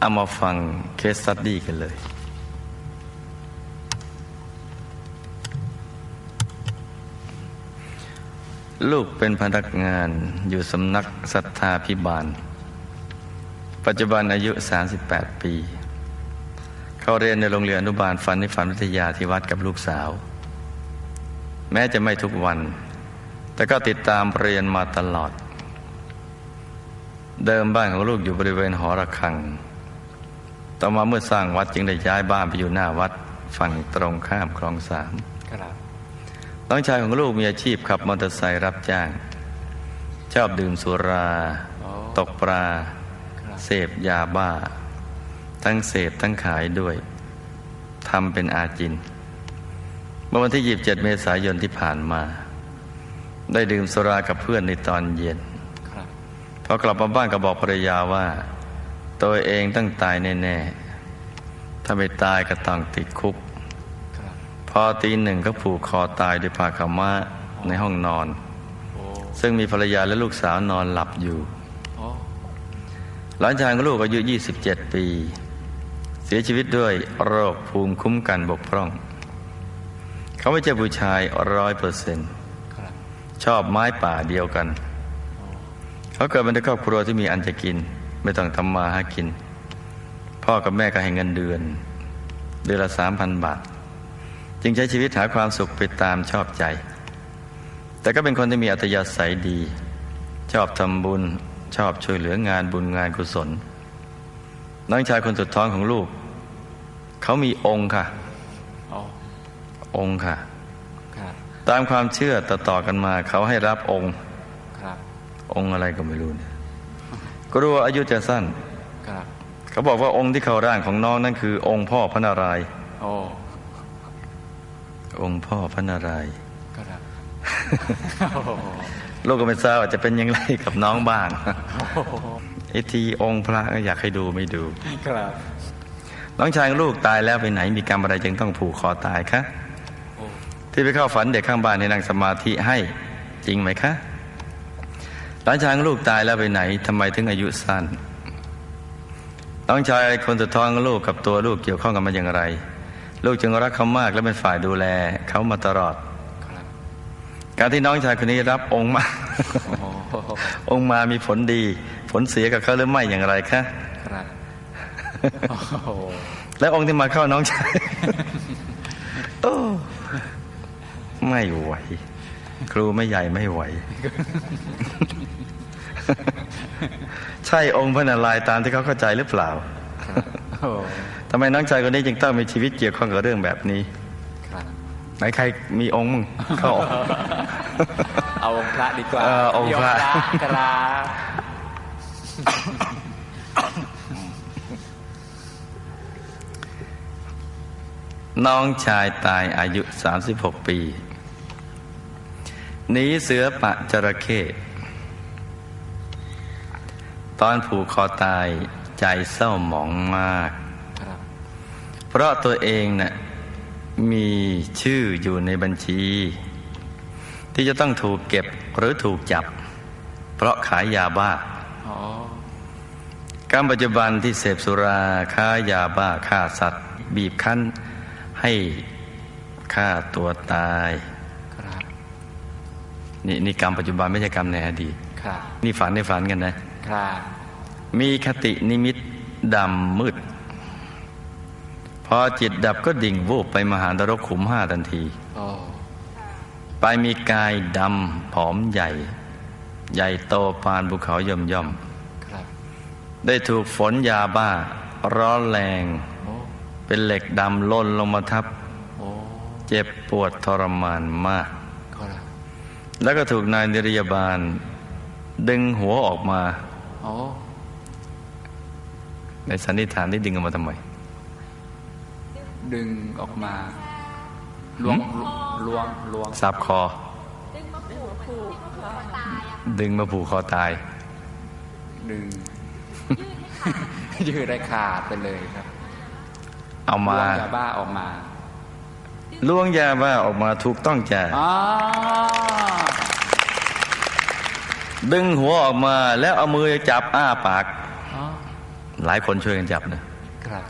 เอามาฟังเคสตัดดี้กันเลย ลูกเป็นพนักงานอยู่สำนักศรัทธาพิบาล ปัจจุบันอายุ 38 ปี เขาเรียนในโรงเรียนอนุบาลฟันนิฟันวิทยาที่วัดกับลูกสาว แม้จะไม่ทุกวัน แต่ก็ติดตามเรียนมาตลอด เดิมบ้านของลูกอยู่บริเวณหอระฆัง ต่อมาเมื่อสร้างวัดจึงได้ย้ายบ้านไปอยู่หน้าวัดฝั่งตรงข้ามคลองสามครับน้องชายของลูกมีอาชีพขับมอเตอร์ไซค์รับจ้าง ชอบดื่มสุราโอ้ตกปลาครับเสพยาบ้า ทั้งเสพทั้งขายด้วยทำเป็นอาจิน เมื่อวันที่ 27 เมษายนที่ผ่านมา ได้ดื่มสุรากับเพื่อนในตอนเย็นครับพอกลับมาบ้านก็บอกภรรยาว่า ตัวเองต้องตายแน่ๆ ถ้าไม่ตายก็ต้องติดคุกครับพอตีหนึ่งก็ผูกคอตายด้วยผ้าขาวม้าในห้องนอนโอ้ซึ่งมีภรรยาและลูกสาวนอนหลับอยู่โอ้หลานชายของลูกอายุ 27 ปี เสียชีวิตด้วยโรคภูมิคุ้มกันบกพร่อง เขาไม่ใช่ผู้ชายร้อยเปอร์เซ็นต์ครับชอบไม้ป่าเดียวกัน เขาเกิดมาในครอบครัวที่มีอันจะกิน ไม่ต้องทำมาหากิน พ่อกับแม่ก็ให้เงินเดือน เดือนละสามพันบาท จึงใช้ชีวิตหาความสุขไปตามชอบใจ แต่ก็เป็นคนที่มีอัตยาศัยดี ชอบทำบุญชอบช่วยเหลืองานบุญงานกุศล น้องชายคนสุดท้องของลูก เขามีองค์ค่ะโอ้องค์ค่ะครับตามความเชื่อต่อๆกันมา เขาให้รับองค์ครับองค์อะไรก็ไม่รู้เนี่ย กลัวอายุจะสั้นครับเขาบอกว่าองค์ที่เข้าร่างของน้องนั่นคือ องค์พ่อพระนารายณ์โอ้องค์พ่อพระนารายณ์ครับโอ้โหลูกก็ไม่ทราบว่าจะเป็นอยังไงกับน้องบ้างไอทีองค์พระก็อยากให้ดูไม่ดูครับน้องชายของลูกตายแล้วไปไหนมีกรรมอะไรจึงต้องผูกคอตายคะโอ้ที่ไปเข้าฝันเด็กข้างบ้านให้นั่งสมาธิให้จริงไหมคะห ลานชายของลูกตายแล้วไปไหนทำไมถึงอายุสั้นน้องชายคนสุดท้องของลูกกับตัวลูกเกี่ยวข้องกันมาอย่างไร ลูกจึงรักเขามากและเป็นฝ่ายดูแลเขามาตลอดครับการที่น้องชายคนนี้รับองค์มาโอ้โหองค์มามีผลดี ผลเสียกับเขาหรือไม่อย่างไรคะครับโอ้โหและองค์ที่มาเข้าน้องชายโอ้ไม่ไหว ครูไม่ใหญ่ไม่ไหว ใช่องค์พระนารายณ์ตามที่เขาเข้าใจหรือเปล่าโอ้โหทำไมน้องชายคนนี้จึงต้องมีชีวิตเกี่ยวข้องกับเรื่องแบบนี้ครับไหนใครมีองค์มึงเข้าออกเอาองค์พระดีกว่าเออองค์พระครับน้องชายตายอายุ 36 ปี หนีเสือปะจระเข้ ตอนผูกคอตายใจเศร้าหมองมากครับเพราะตัวเองน่ะมีชื่ออยู่ในบัญชี ที่จะต้องถูกเก็บหรือถูกจับ เพราะขายยาบ้าอ๋อการปัจจุบันที่เสพสุราค้ายาบ้าฆ่าสัตว์ บีบคั้นให้ฆ่าตัวตายครับนี่นี่กรรมปัจจุบันไม่ใช่กรรมในอดีตครับนี่ฝันในฝันกันนะครับ มีคตินิมิตดำมืด พอจิตดับก็ดิ่งวูบไปมหานรกขุมห้าทันทีโอ้ไปมีกายดำผอมใหญ่ ใหญ่โตปานภูเขาย่อมย่อมครับๆได้ถูกฝนยาบ้า ร้อนแรงโอ้เป็นเหล็กดำล่นลงมาทับโอ้เจ็บปวดทรมานมากครับแล้วก็ถูกนายนิรยาบาล ดึงหัวออกมา โอ้ในสันนิษฐานที่ดึงออกมาทำไม ดึงออกมาล้วงล้วงล้วงสับคอ ดึงมาผูกคอตาย ดึง ยืดได้ขาดไปเลยครับ เอามาล้วงยาบ้าออกมาล้วงยาบ้าออกมาถูกต้องจ้ะอ๋อ ดึงหัวออกมาแล้วเอามือจับอ้าปากอ๋อหลายคนช่วยกันจับนะครับ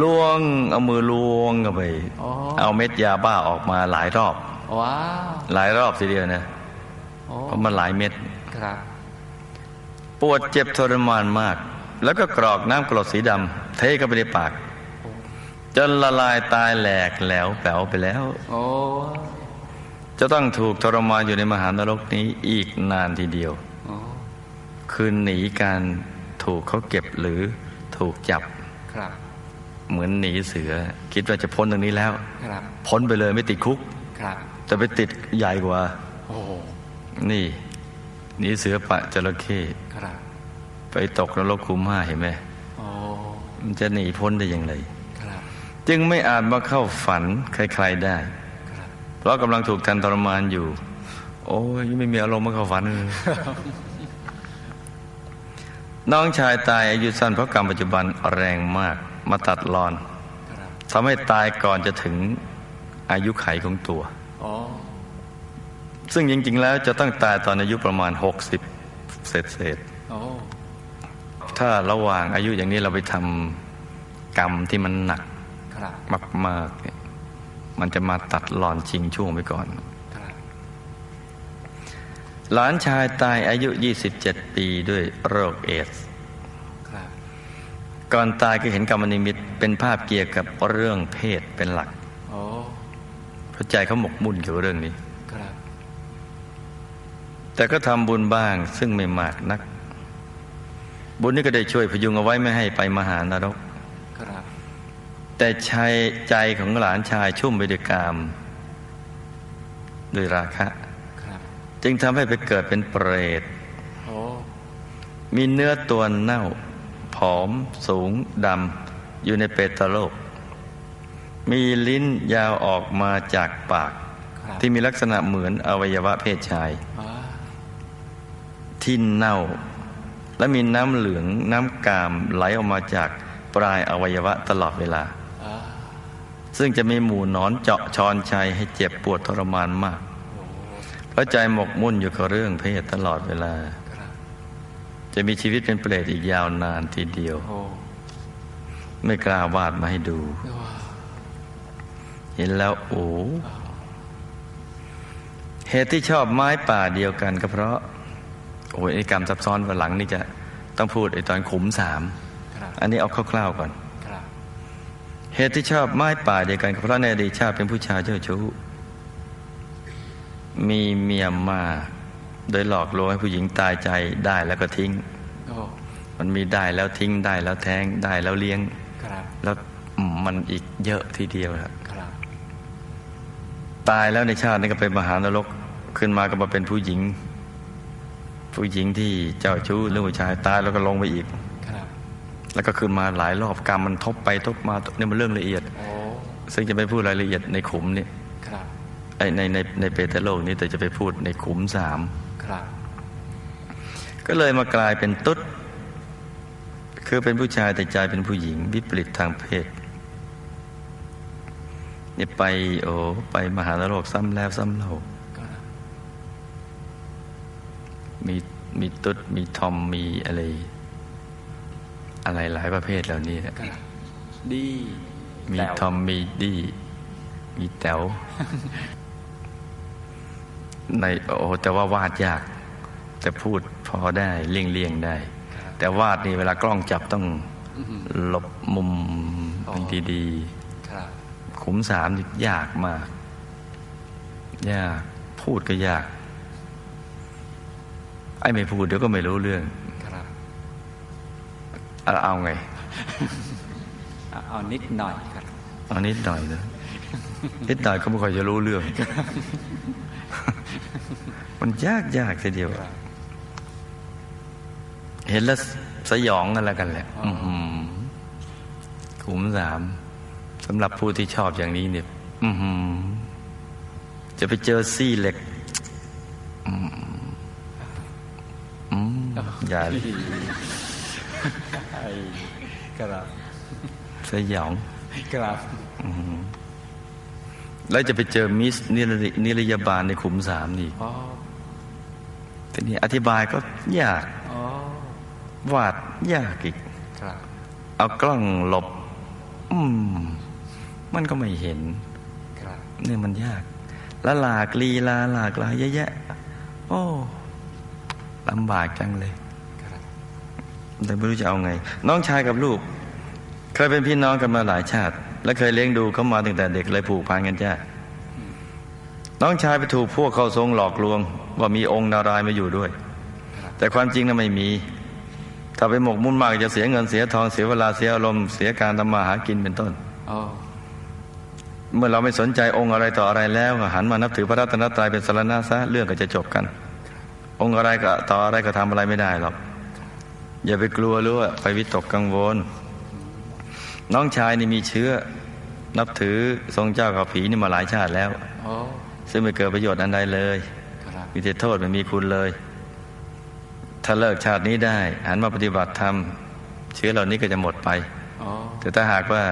ล้วงเอามือล้วงเข้าไปอ๋อเอาเม็ดยาบ้าออกมาหลายรอบว้าวหลายรอบทีเดียวนะโอ้เพราะมันหลายเม็ดครับปวดเจ็บทรมานมาก แล้วก็กรอกน้ำกรดสีดำเทเข้าไปในปาก จนละลายตายแหลกแหลวแป๋วไปแล้วโอ้ จะต้องถูกทรมานอยู่ในมหานรกนี้อีกนานทีเดียวโอ้คือหนีการถูกเขาเก็บหรือถูกจับครับ เหมือนหนีเสือ คิดว่าจะพ้นตรงนี้แล้วครับพ้นไปเลยไม่ติดคุกครับ แต่ไปติดใหญ่กว่าโอ้นี่หนีเสือปะจระเข้ครับ ไปตกนรกคุมห้าเห็นไหมโอ้มันจะหนีพ้นได้อย่างไรครับ จึงไม่อาจมาเข้าฝันใครๆได้ครับ เพราะกำลังถูกทันทรมานอยู่ โอ้ยไม่มีอารมณ์มาเข้าฝันเลยน้องชายตายอายุสั้นเพราะกรรมปัจจุบันแรงมาก มาตัดรอนครับทำให้ตายก่อนจะถึงอายุไขของตัวโอ้ซึ่งจริง ๆ แล้วจะต้องตายตอนอายุประมาณ 60 เศษเศษโอ้ๆถ้าระหว่างอายุอย่างนี้เราไปทำกรรมที่มันหนักครับมากๆเนี่ย มันจะมาตัดหลอนชิงช่วงไปก่อนครับหลานชายตายอายุ 27 ปีด้วยโรคเอดส์ครับก่อนตายก็เห็นกรรมนิมิตเป็นภาพเกี่ยวกับเรื่องเพศเป็นหลักโอ้เพราะใจเขาหมกมุ่นเกี่ยวกับเรื่องนี้ครับแต่ก็ทำบุญบ้างซึ่งไม่มากนัก บุญนี้ก็ได้ช่วยพยุงเอาไว้ไม่ให้ไปมหานรกครับ แต่ชายใจของหลานชายชุ่มไปด้วยกาม ด้วยราคะครับจึงทำให้ไปเกิดเป็นเปรตโอ้มีเนื้อตัวเน่า ผอม สูง ดำ อยู่ในเปตโลก มีลิ้นยาวออกมาจากปากครับที่มีลักษณะเหมือนอวัยวะเพศชายว้าที่เน่า และมีน้ำเหลืองน้ำกามไหลออกมาจากปลายอวัยวะตลอดเวลาว้า ซึ่งจะมีหมู่หนอนเจาะชอนชัยให้เจ็บปวดทรมานมาก เพราะใจหมกมุ่นอยู่กับเรื่องเพศตลอดเวลา จะมีชีวิตเป็นเปรตอีกยาวนานทีเดียว ไม่กล้าวาดมาให้ดู เห็นแล้วโอ้เหตุที่ชอบไม้ป่าเดียวกันก็เพราะ โอ้ยไอ้กรรมซับซ้อนวันหลังนี่จะต้องพูดไอ้ตอนขุมสาม อันนี้เอาคร่าวๆก่อน เหตุที่ชอบไม้ป่าเดียวกันก็เพราะในอดีตชาติเป็นผู้ชายเจ้าชู้ มีเมียมากโดยหลอกลวงให้ผู้หญิงตายใจได้แล้วก็ทิ้งโอ้มันมีได้แล้วทิ้งได้แล้วแท้งได้แล้วเลี้ยงครับแล้วมันอีกเยอะทีเดียวครับครับตายแล้วในชาตินี้ก็ไปมหานรกขึ้นมาก็มาเป็นผู้หญิง ผู้หญิงที่เจ้าชู้หรือผู้ชายตายแล้วก็ลงไปอีกครับ แล้วก็ขึ้นมาหลายรอบกรรมมันทบไปทบมาเนี่ยมันเรื่องละเอียดโอ้ซึ่งจะไม่พูดรายละเอียดในขุมนี่ครับไอ้ในในในเปตโลกนี้แต่จะไปพูดในขุมสามครับก็เลยมากลายเป็นตุ๊ด คือเป็นผู้ชายแต่ใจเป็นผู้หญิง วิปริตทางเพศเนี่ยไปโอ้ไปมหานรกซ้ำแล้วซ้ำเล่าครับมีมีตุ๊ดมีทอมมีอะไร อะไรหลายประเภทเหล่านี้นะครับดีมีแต๋วทอมมีดี้มีแต๋วในโอ้แต่ว่าวาดยาก แต่พูดพอได้เลี่ยงเลี่ยงๆได้ครับแต่วาดนี่เวลากล้องจับต้องอื้อหือหลบมุมอ๋อให้ดีครับๆขุมสามนี่ยากมาก ยาก พูดก็ยาก ไอ้ไม่พูดเดี๋ยวก็ไม่รู้เรื่องครับ เอาเอาไงเอาเอานิดหน่อยครับเอานิดหน่อยนะนิดหน่อยก็ไม่ค่อยจะรู้เรื่อง มันยากยากทีเดียวครับเห็นแล้วสยองกันแล้วกันแหละอื้อหือขุมสามสำหรับผู้ที่ชอบอย่างนี้เนี่ยอือหือจะไปเจอซี่เหล็กอืมอืมอย่าเลย ไอ้ครับสยองครับแล้วจะไปเจอมิสนิรนิรยาบาลในขุมสามนี่อ๋อทีนี้อธิบายก็ยากอ๋อวาดยากอีกครับเอากล้องหลบ อืม มันก็ไม่เห็นครับเนี่ยมันยาก แล้วหลากลีลาหลากหลายเยอะแยะ โอ้ลำบากจังเลยครับ แต่ไม่รู้จะเอาไง น้องชายกับลูก เคยเป็นพี่น้องกันมาหลายชาติ และเคยเลี้ยงดูเขามาตั้งแต่เด็กเลยผูกพันกันจ้าน้องชายไปถูกพวกเขาทรงหลอกลวง ว่ามีองค์นารายณ์มาอยู่ด้วยครับแต่ความจริงนั้นไม่มี ถ้าไปหมกมุ่นมากจะเสียเงินเสียทองเสียเวลาเสียอารมณ์เสียการทำมาหากินเป็นต้นโอ้เมื่อเราไม่สนใจองค์อะไรต่ออะไรแล้วก็หันมานับถือพระรัตนตรัยเป็นสารณะซะเรื่องก็จะจบกัน องค์อะไรก็ต่ออะไรก็ทำอะไรไม่ได้หรอก อย่าไปกลัวหรือว่าไปวิตกกังวล น้องชายนี่มีเชื้อ นับถือทรงเจ้ากับผีนี่มาหลายชาติแล้วโอ้ซึ่งไม่เกิดประโยชน์อันใดเลยครับมีแต่โทษไม่มีคุณเลย ถ้าเลิกชาตินี้ได้หันมาปฏิบัติธรรมเชื้อเหล่านี้ก็จะหมดไปโอ้แต่ถ้าหากว่า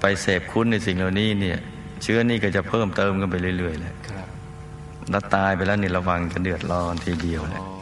ไปเสพคุ้นในสิ่งเหล่านี้เนี่ย เชื้อนี่ก็จะเพิ่มเติมกันไปเรื่อยๆเลยครับแล้วตายไปแล้วนี่ระวังจะเดือดร้อนทีเดียวเลยโอ้